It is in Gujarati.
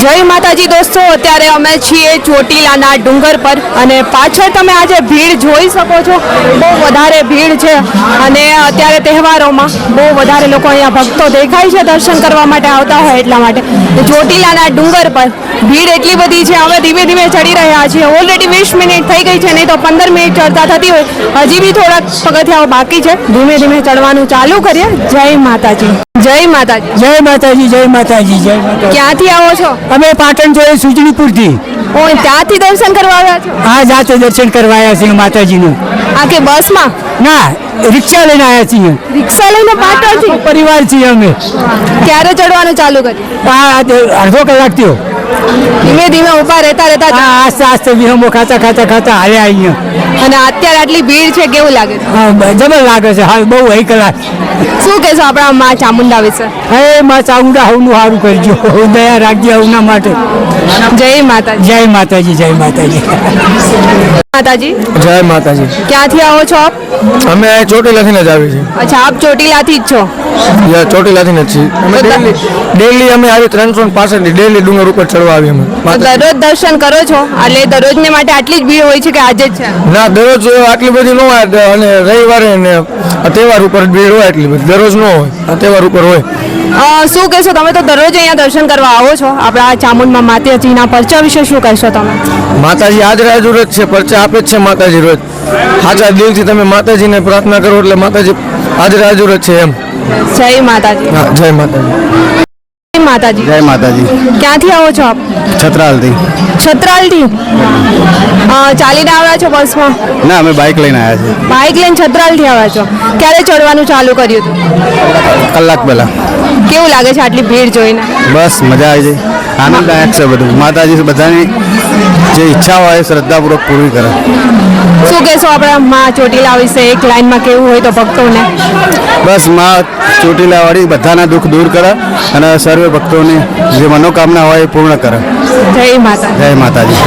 જય માતાજી દોસ્તો, અત્યારે અમે છીએ ચોટીલાના ડુંગર પર અને પાછળ તમે આજે ભીડ જોઈ શકો છો. બહુ વધારે ભીડ છે અને અત્યારે તહેવારોમાં બહુ વધારે લોકો અહીંયા ભક્તો દેખાય છે દર્શન કરવા માટે આવતા હોય એટલા માટે. ચોટીલાના ડુંગર પર ભીડ એટલી બધી છે અમે ધીમે ધીમે ચડી રહ્યા છીએ ઓલરેડી વીસ મિનિટ થઈ ગઈ છે, નહીં તો પંદર મિનિટ ચડતા થતી હોય. હજી બી થોડાક પગથિયાઓ બાકી છે. ધીમે ધીમે ચડવાનું ચાલુ કરીએ. જય માતાજી. જય માતાજી. જય માતાજી જય માતાજી જય માતાજી. ક્યાંથી આવો છો? અમે પાટણ જોઈએ સુજણીપુરથી ઓ ત્યાંથી દર્શન કરવા આવ્યા છો? હા જાતે દર્શન કરવા આવ્યા છીએ માતાજીનું. આ કે બસમાં? ના રિક્ષા લઈને આવ્યા છીએ. રિક્ષા લઈને પાટણથી? પરિવાર છીએ અમે. ક્યારે ચડવાનું ચાલુ કર્યું? આ અડધો કલાક થયો. ધીમે ધીમે ઊભા રહેતા રહેતા આ આસ્તે આસ્તે વિહમો ખાતા ખાતા ખાતા હાલ્યા અહીંયા. અને અત્યારે આટલી ભીડ છે કેવું લાગે છે? હા બ- જબર લાગે છે. હા બહુ હઈ કલાક શું કહેશો આપણા માં ચામુંડા વિશે? હે માં ચામુંડા હવનું સારું કરજો. દયા રાખજે હવના માટે. જય માતાજી. જય માતાજી જય માતાજી. માતાજી? જય માતાજી. ક્યાંથી આવો છો આપ? અમે ચોટીલાથી જ આવી છે અચ્છા આપ ચોટીલાથી જ છો? યા ચોટીલાથી જ છીએ. અમે ડેલી ડેલી અમે આવી ત્રણસો પાસઠ ડેલી ડુંગર ઉપર ચડવા આવી અમે. દરરોજ દર્શન કરો છો? એટલે દરરોજને માટે આટલી જ ભીડ હોય છે કે આજે જ છે? ના દરરોજ આટલી બધી ન હોય અને રવિવારે ને તહેવાર ઉપર ભીડ હોય એટલી બધી. દરરોજ ન હોય આ તહેવાર ઉપર હોય. શું કહેશો તમે? તો દરરોજ અહીંયા દર્શન કરવા આવો છો? આપણા ચામુંડમાં માતાજીના પરચા વિશે શું કહેશો તમે? માતાજી આજ રાજ જ છે પરચા આપે જ છે માતાજી રોજ સાચા દિલથી તમે માતાજીને પ્રાર્થના કરો એટલે માતાજી આજ હાજર જ છે એમ. જય માતાજી. હા જય માતાજી. માતાજી. જય માતાજી. ક્યાંથી આવો છો આપ? છત્રાલથી. છત્રાલથી? ચાલીને આવ્યા છો બસમાં? ના અમે બાઇક લઈને આવ્યા છીએ. બાઇક લઈને છત્રાલથી આવ્યા છો. ક્યારે ચડવાનું ચાલુ કર્યું હતું? કલાક પહેલા. કેવું લાગે છે આટલી ભીડ જોઈને? બસ મજા આવી જાય આનંદદાયક છે બધું. માતાજી બધાની જે ઈચ્છા હોય શ્રદ્ધાપૂર્વક પૂરી કરે. શું કહેશો આપણે માં ચોટીલા વિશે? એક લાઈનમાં કેવું હોય તો ભક્તોને? બસમાં ચોટીલાવાળી બધાના દુઃખ દૂર કરે અને સર્વે ભક્તોની જે મનોકામના હોય એ પૂર્ણ કરે. જય માતા જય માતાજી.